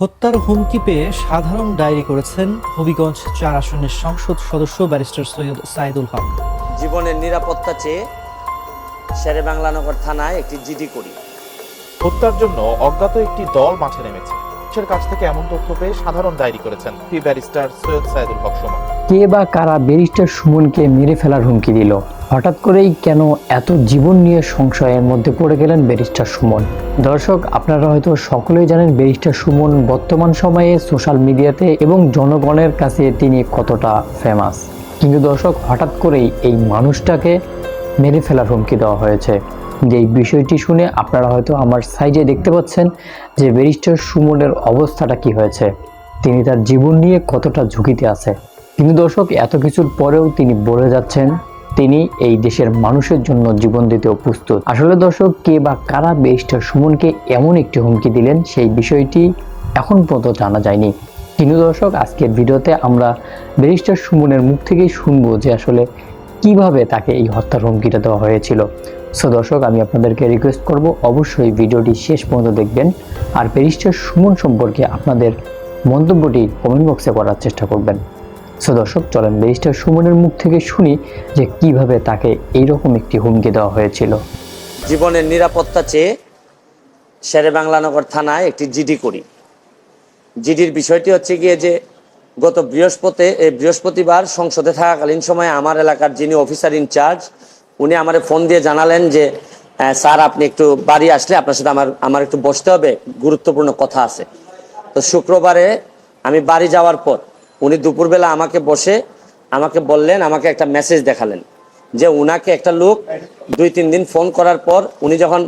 হত্যার হুমকি পেয়ে সাধারণ ডায়েরি করেছেন হবিগঞ্জ চার আসনের সংসদ সদস্য ব্যারিস্টার সৈয়দ সাইদুল হক। জীবনের নিরাপত্তা চেয়ে শেরে বাংলানগর থানায় একটি জিডি করি। হত্যার জন্য অজ্ঞাত একটি দল মাঠে নেমেছে। পুলিশের কাছ থেকে এমন তথ্য পেয়ে সাধারণ ডায়েরি করেছেন পি ব্যারিস্টার সৈয়দ সাইদুল হক সুমন। কে বা কারা ব্যারিস্টার সুমনকে মেরে ফেলার হুমকি দিল? হঠাৎ করেই কেন এত জীবন নিয়ে সংশয়ের মধ্যে পড়ে গেলেন ব্যারিস্টার সুমন? দর্শক, আপনারা হয়তো সকলেই জানেন ব্যারিস্টার সুমন বর্তমান সময়ে সোশ্যাল মিডিয়াতে এবং জনগণের কাছে তিনি কতটা ফেমাস কিন্তু দর্শক, হঠাৎ করেই এই মানুষটাকে মেরে ফেলার হুমকি দেওয়া হয়েছে। যে এই বিষয়টি শুনে আপনারা হয়তো আমার সাইজে দেখতে পাচ্ছেন যে ব্যারিস্টার সুমনের অবস্থাটা কি হয়েছে। তিনি তার জীবন নিয়ে কতটা ঝুঁকিতে আছে। কিন্তু দর্শক, এত কিছুর পরেও তিনি বলে যাচ্ছেন তিনি এই দেশের মানুষের জন্য জীবন দিতেও প্রস্তুত। আসলে দর্শক, কে বা কারা ব্যারিস্টার সুমনকে এমন একটি হুমকি দিলেন সেই বিষয়টি এখন পর্যন্ত জানা যায়নি। কিন্তু দর্শক, আজকের ভিডিওতে আমরা ব্যারিস্টার সুমনের মুখ থেকেই শুনব যে আসলে কীভাবে তাকে এই হত্যার হুমকিটা দেওয়া হয়েছিল। সো দর্শক, আমি আপনাদেরকে রিকোয়েস্ট করব অবশ্যই ভিডিওটি শেষ পর্যন্ত দেখবেন আর ব্যারিস্টার সুমন সম্পর্কে আপনাদের মন্তব্যটি কমেন্ট বক্সে করার চেষ্টা করবেন। সো দর্শক, চলেন ব্যারিস্টার সুমনের মুখ থেকে শুনি যে কীভাবে তাকে এইরকম একটি হুমকি দেওয়া হয়েছিল। জীবনের নিরাপত্তা চেয়ে শেরে বাংলানগর থানায় একটি জিডি করি। জিডির বিষয়টি হচ্ছে গিয়ে যে গত বৃহস্পতি বৃহস্পতিবার সংসদে থাকাকালীন সময়ে আমার এলাকার যিনি অফিসার ইনচার্জ উনি আমার ফোন দিয়ে জানালেন যে স্যার, আপনি একটু বাড়ি আসলে আপনার সাথে আমার আমার একটু বসতে হবে, গুরুত্বপূর্ণ কথা আছে। তো শুক্রবারে আমি বাড়ি যাওয়ার পর উনি দুপুরবেলা আমাকে বসে আমাকে বললেন, আমাকে একটা মেসেজ দেখালেন যে উনাকে একটা লোক দুই, তিন দিন ফোন করার পর উনি যখন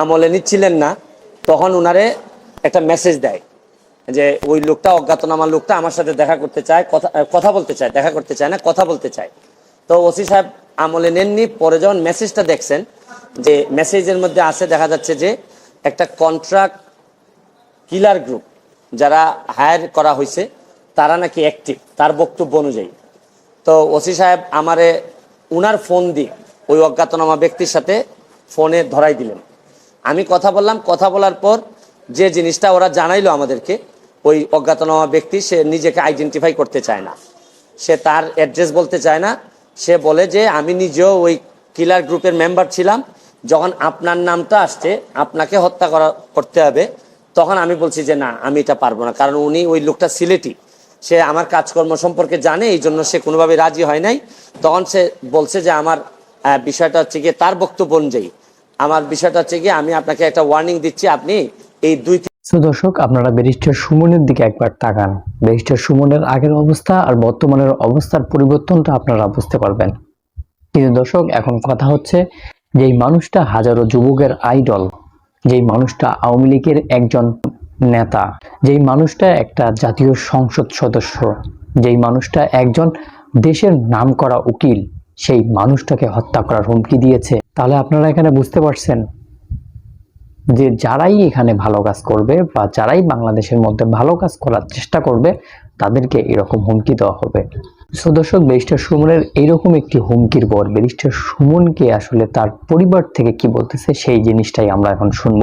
আমলে নিচ্ছিলেন না, তখন উনারে একটা মেসেজ দেয় যে ওই লোকটা, অজ্ঞাতনামা লোকটা আমার সাথে দেখা করতে চায়, কথা কথা বলতে চায়, দেখা করতে চায় না, কথা বলতে চায়। তো ওসি সাহেব আমলে নেননি, পরে যখন মেসেজটা দেখছেন যে মেসেজের মধ্যে আছে দেখা যাচ্ছে যে একটা কন্ট্রাক্ট কিলার গ্রুপ যারা হায়ার করা হয়েছে তারা নাকি অ্যাক্টিভ তার বক্তব্য অনুযায়ী। তো ওসি সাহেব আমারে উনার ফোন দিয়ে ওই অজ্ঞাতনামা ব্যক্তির সাথে ফোনে ধরাই দিলেন। আমি কথা বললাম, কথা বলার পর যে জিনিসটা ওরা জানাইলো আমাদেরকে, ওই অজ্ঞাতনামা ব্যক্তি সে নিজেকে আইডেন্টিফাই করতে চায় না। সে তার অ্যাড্রেস বলতে চায় না। সে বলে যে, আমি নিজেও ওই কিলার গ্রুপের মেম্বার ছিলাম। যখন আপনার নামটা আসছে, আপনাকে হত্যা করা, করতে হবে। তখন আমি বলছি যে, না, আমি এটা পারব না। কারণ উনি ওই লোকটা সিলেটি। সে আমার কাজকর্ম সম্পর্কে জানে, এই জন্য সে কোনোভাবে রাজি হয় নাই। তখন সে বলছে যে আমার বিষয়টা হচ্ছে গিয়ে তার বক্তব্য অনুযায়ী। আমার বিষয়টা হচ্ছে গিয়ে আমি আপনাকে একটা ওয়ার্নিং দিচ্ছি, আপনি এই দুই দর্শক, আপনারা ব্যারিস্টার সুমনের দিকে একবার তাকান। ব্যারিস্টার সুমনের আগের অবস্থা আর বর্তমানের অবস্থার পরিবর্তনটা আপনারা বুঝতে পারবেন। কিন্তু দর্শক, এখন কথা হচ্ছে যে এই মানুষটা হাজারো যুবকের আইডল যেই মানুষটা আওয়ামী লীগের একজন নেতা। যেই মানুষটা একটা জাতীয় সংসদ সদস্য, যেই মানুষটা একজন দেশের নামকরা উকিল, সেই মানুষটাকে হত্যা করার হুমকি দিয়েছে। তাহলে আপনারা এখানে বুঝতে পারছেন যে যারাই এখানে ভালো কাজ করবে বা যারাই বাংলাদেশের মধ্যে ভালো কাজ করার চেষ্টা করবে, তাদেরকে এরকম হুমকি দেওয়া হবে। দর্শক, ব্যারিস্টার সুমনের এইরকম একটি হুমকির পর ব্যারিস্টার সুমনকে আসলে তার পরিবার থেকে কি বলতেছে সেই জিনিসটাই আমরা এখন শুনব।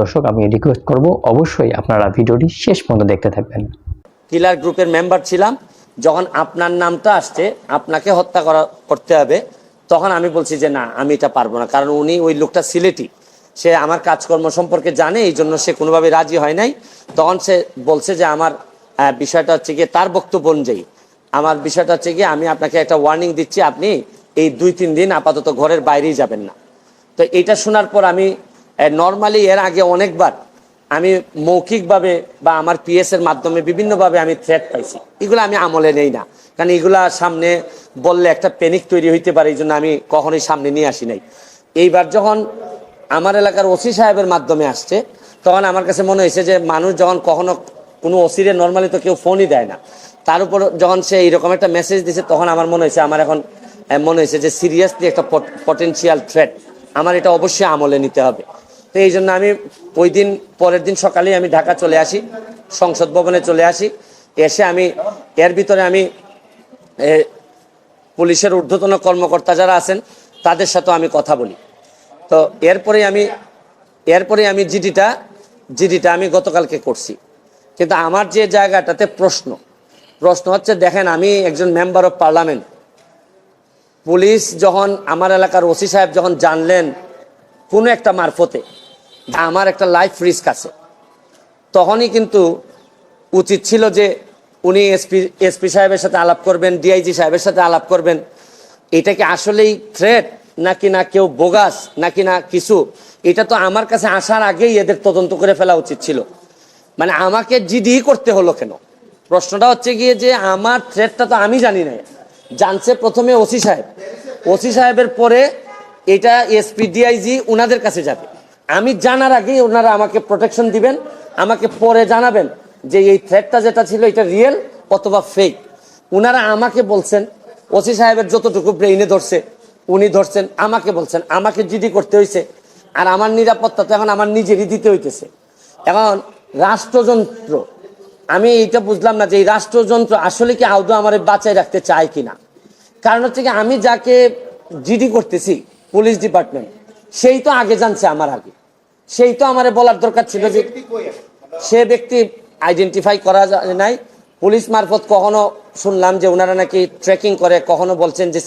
দর্শক, আমি রিকোয়েস্ট করব, অবশ্যই আপনারা ভিডিওটি শেষ পর্যন্ত দেখতে থাকবেন। কিলার গ্রুপের মেম্বার ছিলাম, যখন আপনার নামটা আসছে, আপনাকে হত্যা করা, করতে হবে, তখন আমি বলছি যে না, আমি এটা পারব না, কারণ উনি ওই লোকটা সিলেটি। সে আমার কাজকর্ম সম্পর্কে জানে, এই জন্য সে কোনোভাবে রাজি হয় নাই। তখন সে বলছে যে আমার বিষয়টা হচ্ছে গিয়ে তার বক্তব্য অনুযায়ী। আমার বিষয়টা হচ্ছে কি আমি আপনাকে একটা ওয়ার্নিং দিচ্ছি, আপনি এই দুই, তিন দিন আপাতত ঘরের বাইরেই যাবেন না। তো এটা শোনার পর আমি নর্মালি এর আগে অনেকবার আমি মৌখিকভাবে বা আমার পিএস এর মাধ্যমে বিভিন্নভাবে আমি থ্রেট পাইছি। এগুলো আমি আমলে নেই না। কারণ এগুলা সামনে বললে একটা প্যানিক তৈরি হইতে পারে, এই জন্য আমি কখনোই সামনে নিয়ে আসি নাই। এইবার যখন আমার এলাকার ওসি সাহেবের মাধ্যমে আসছে, তখন আমার কাছে মনে হয়েছে যে মানুষ যখন কখনো কোনো ওসিরে নর্মালি তো কেউ ফোনই দেয় না। তার উপর যখন সে এইরকম একটা মেসেজ দিছে, তখন আমার মনে হয়েছে, আমার এখন মনে হয়েছে যে সিরিয়াসলি একটা পটেনশিয়াল থ্রেট আমার এটা অবশ্যই আমলে নিতে হবে। তো এই জন্য আমি ওই দিন, পরের দিন সকালেই আমি ঢাকা চলে আসি, সংসদ ভবনে চলে আসি। এসে আমি, এর ভিতরে আমি পুলিশের ঊর্ধ্বতন কর্মকর্তা যারা আছেন, তাদের সাথেও আমি কথা বলি। তো এরপরে আমি এরপরে আমি জিডিটা জিডিটা আমি গতকালকে করছি। কিন্তু আমার যে জায়গাটাতে প্রশ্ন প্রশ্ন হচ্ছে, দেখেন, আমি একজন মেম্বার অফ পার্লামেন্ট পুলিশ যখন আমার এলাকার ওসি সাহেব যখন জানলেন কোনো একটা মারফতে আমার একটা লাইফ রিস্ক আছে, তখনই কিন্তু উচিত ছিল যে উনি এসপি এসপি সাহেবের সাথে আলাপ করবেন ডিআইজি সাহেবের সাথে আলাপ করবেন। এটা কি আসলেই থ্রেট নাকি না কেউ বোগাস নাকি না কিছু? এটা তো আমার কাছে আসার আগেই এদের তদন্ত করে ফেলা উচিত ছিল। মানে আমাকে জিডি করতে হলো কেন? প্রশ্নটা হচ্ছে গিয়ে যে আমার থ্রেটটা তো আমি জানি না জানছে প্রথমে ওসি সাহেব। ওসি সাহেবের পরে এটা এসপি ডিআইজি ওনাদের কাছে যাবে। আমি জানার আগেই ওনারা আমাকে প্রোটেকশন দিবেন, আমাকে পরে জানাবেন যে এই থ্রেটটা যেটা ছিল এটা রিয়েল অথবা ফেক ওনারা আমাকে বলছেন, ওসি সাহেবের যতটুকু ব্রেইনে ধরছে, উনি ধরছেন, আমাকে বলছেন, আমাকে জিডি করতে হয়েছে আর আমার নিরাপত্তা তো এখন আমার নিজেরই দিতে হইতেছে। এখন রাষ্ট্রযন্ত্র আমি এইটা বুঝলাম না যে এই রাষ্ট্রযন্ত্র আসলে কি আদৌ আমার বাঁচায় রাখতে চায় কিনা। কারণ হচ্ছে কি আমি যাকে জিডি করতেছি পুলিশ ডিপার্টমেন্ট সেই তো আগে জানছে আমার আগে। সেই তো আমার বলার দরকার ছিল যে সে ব্যক্তি আইডেন্টিফাই করা যায় নাই। পুলিশ মারফত কখনো শুনলাম যে ওনারা নাকি ট্রেকিং করে কখনো বলছেন যে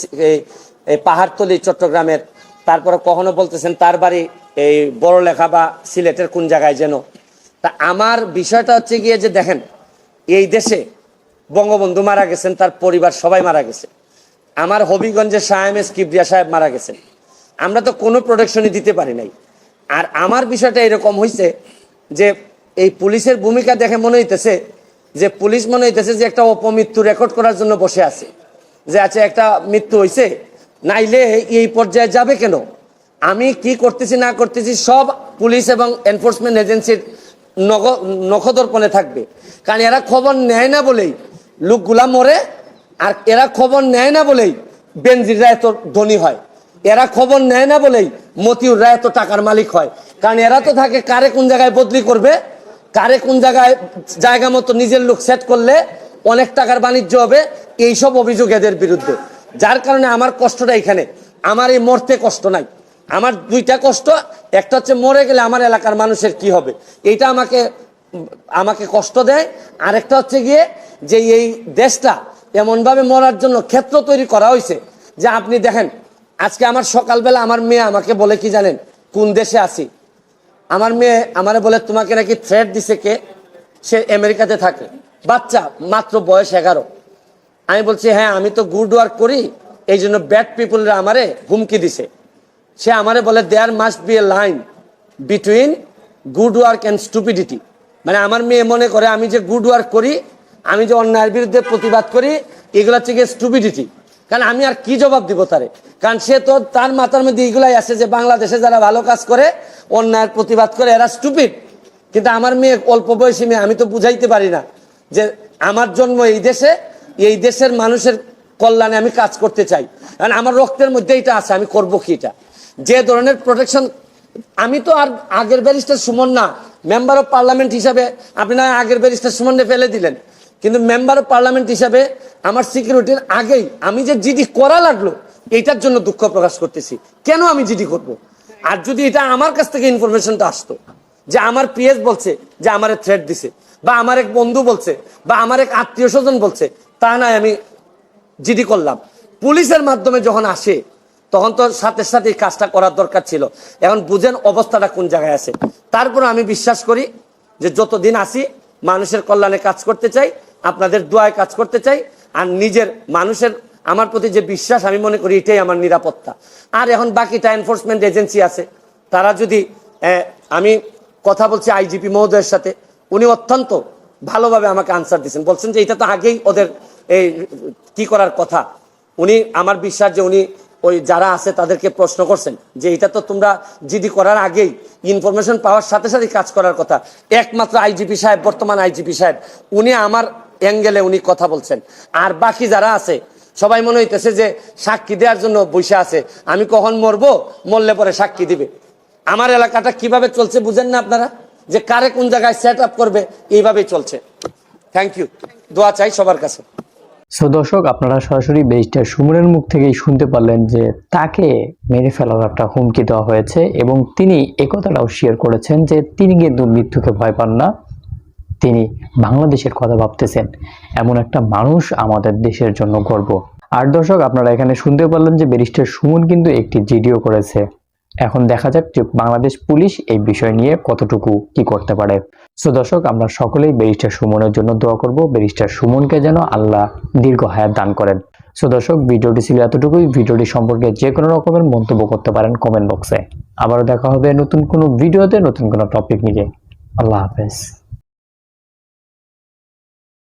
পাহাড়তলি চট্টগ্রামের। তারপরে কখনো বলতেছেন তার বাড়ি এই বড় লেখা বা সিলেটের কোন জায়গায় যেন তা আমার বিষয়টা হচ্ছে গিয়ে যে দেখেন, এই দেশে বঙ্গবন্ধু মারা গেছেন, তার পরিবার সবাই মারা গেছে। আমার হবিগঞ্জের শাহ এম এস কিবরিয়া সাহেব মারা গেছেন। আমরা তো কোনো প্রোটেকশনই দিতে পারি নাই। আর আমার বিষয়টা এরকম হয়েছে যে এই পুলিশের ভূমিকা দেখে মনে হইতেছে যে পুলিশ মনে হইতেছে যে একটা অপমৃত্যু রেকর্ড করার জন্য বসে আছে। যে আচ্ছা একটা মৃত্যু হয়েছে নাইলে এই পর্যায়ে যাবে কেন? আমি কি করতেছি, না করতেছি, সব পুলিশ এবং এনফোর্সমেন্ট এজেন্সির নখদর্পণে থাকবে। কারণ এরা খবর নেয় না বলেই লোকগুলা মরে, আর এরা খবর নেয় না বলেই বেনজিররা এত ধনী হয়। এরা খবর নেয় না বলেই মতিউররা এত টাকার মালিক হয়। কারণ এরা তো থাকে কারে কোন জায়গায় বদলি করবে, কারে কোন জায়গায় জায়গা মতো নিজের লোক সেট করলে অনেক টাকার বাণিজ্য হবে, এইসব অভিযোগ এদের বিরুদ্ধে। যার কারণে আমার কষ্টটা এখানে। আমার এই মরতে কষ্ট নাই। আমার দুইটা কষ্ট, একটা হচ্ছে মরে গেলে আমার এলাকার মানুষের কি হবে? এইটা আমাকে আমাকে কষ্ট দেয়। আরেকটা হচ্ছে গিয়ে যে এই দেশটা এমনভাবে মরার জন্য ক্ষেত্র তৈরি করা হয়েছে যে আপনি দেখেন, আজকে আমার সকালবেলা আমার মেয়ে আমাকে বলে কি জানেন? কোন দেশে আছি? আমার মেয়ে আমারে বলে, তোমাকে নাকি থ্রেট দিছে কে? সে আমেরিকাতে থাকে। বাচ্চা, মাত্র বয়স এগারো। আমি বলছি হ্যাঁ আমি তো গুড ওয়ার্ক করি। এই জন্য ব্যাড পিপুলরা আমারে হুমকি দিছে। সে আমারে বলে there must be a line between good work and stupidity মানে আমার মেয়ে মনে করে, আমি যে গুড ওয়ার্ক করি, আমি যে অন্যায়ের বিরুদ্ধে প্রতিবাদ করি, এগুলো হচ্ছে গিয়ে স্টুপিডিটি কারণ আমি আর কি জবাব দিব তারে? কারণ সে তো তার মাথার মধ্যে এগুলাই আছে যে বাংলাদেশে যারা ভালো কাজ করে, অন্যায়ের প্রতিবাদ করে, এরা স্টুপিড কিন্তু আমার মেয়ে অল্প বয়সী মেয়ে, আমি তো বুঝাইতে পারি না যে আমার জন্ম এই দেশে, এই দেশের মানুষের কল্যাণে আমি কাজ করতে চাই। কারণ আমার রক্তের মধ্যে এটা আছে, আমি করব কি এটা? যে ধরনের প্রোটেকশন আমি তো আর আগের ব্যারিস্টার সুমন না মেম্বার অফ পার্লামেন্ট হিসাবে আপনি না আগের ব্যারিস্টার সুমনে ফেলে দিলেন, কিন্তু মেম্বার অফ পার্লামেন্ট হিসাবে আমার সিকিউরিটির আগেই আমি যে জিডি করা লাগল, এটার জন্য দুঃখ প্রকাশ করতেছি। কেন আমি জিডি করব? আর যদি এটা আমার কাছ থেকে ইনফরমেশনটা আসতো, যে আমার পিএস বলছে, যে আমার থ্রেট দিছে, বা আমার এক বন্ধু বলছে, বা আমার এক আত্মীয় স্বজন বলছে, তা নয় আমি জিডি করলাম। পুলিশের মাধ্যমে যখন আসে তখন তো সাথে সাথে কাজটা করার দরকার ছিল। এখন বুঝেন অবস্থাটা কোন জায়গায় আছে। তারপর আমি বিশ্বাস করি যে যতদিন আসি মানুষের কল্যাণে কাজ করতে চাই, আপনাদের দোয়ায় কাজ করতে চাই, আর নিজের মানুষের, আমার প্রতি যে বিশ্বাস, আমি মনে করি এটাই আমার নিরাপত্তা। আর এখন বাকিটা এনফোর্সমেন্ট এজেন্সি আছে। তারা যদি আমি কথা বলছি আইজিপি মহোদয়ের সাথে, উনি অত্যন্ত ভালোভাবে আমাকে আনসার দিচ্ছেন বলছেন যে এটা তো আগেই ওদের এই কি করার কথা। উনি, আমার বিশ্বাস যে উনি ওই যারা আছে তাদেরকে প্রশ্ন করছেন যে এটা তো তোমরা জিডি করার আগেই ইনফরমেশন পাওয়ার সাথে সাথে কাজ করার কথা। একমাত্র আইজিপি সাহেব, বর্তমান আইজিপি সাহেব, উনি আমার অ্যাঙ্গেলে উনি কথা বলছেন। আর বাকি যারা আছে, সবাই মনে হইতেছে যে সাক্ষী দেওয়ার জন্য বসে আছে। আমি কখন মরবো? মরলে পরে সাক্ষী দিবে। আমার এলাকাটা কীভাবে চলছে বুঝেন না আপনারা? যে কারে কোন জায়গায় সেট আপ করবে, এইভাবেই চলছে। থ্যাংক ইউ দোয়া চাই সবার কাছে। সো দর্শক, আপনারা সরাসরি ব্যারিস্টার সুমনের মুখ থেকেই শুনতে পারলেন যে তাকে মেরে ফেলার একটা হুমকি দেওয়া হয়েছে এবং তিনি একথাটাও শেয়ার করেছেন যে তিনি কিন্তু মৃত্যুকে ভয় পান না। তিনি বাংলাদেশের কথা ভাবতেছেন। এমন একটা মানুষ আমাদের দেশের জন্য গর্ব। আর দর্শক, আপনারা এখানে শুনতে পারলেন যে ব্যারিস্টার সুমন কিন্তু একটি জিডিও করেছে। এখন দেখা যাক যে বাংলাদেশ পুলিশ এই বিষয় নিয়ে কতটুকু কি করতে পারে। সো দর্শক, আমরা সকলেই ব্যারিস্টার সুমনের জন্য দোয়া করব। ব্যারিস্টার সুমনকে যেন আল্লাহ দীর্ঘ হায়াত দান করেন। সো দর্শক, ভিডিওটি ছিল এতটুকুই। ভিডিওটি সম্পর্কে যে কোনো রকমের মন্তব্য করতে পারেন কমেন্ট বক্সে। আবারও দেখা হবে নতুন কোনো ভিডিওতে নতুন কোনো টপিক নিয়ে। আল্লাহ হাফেজ।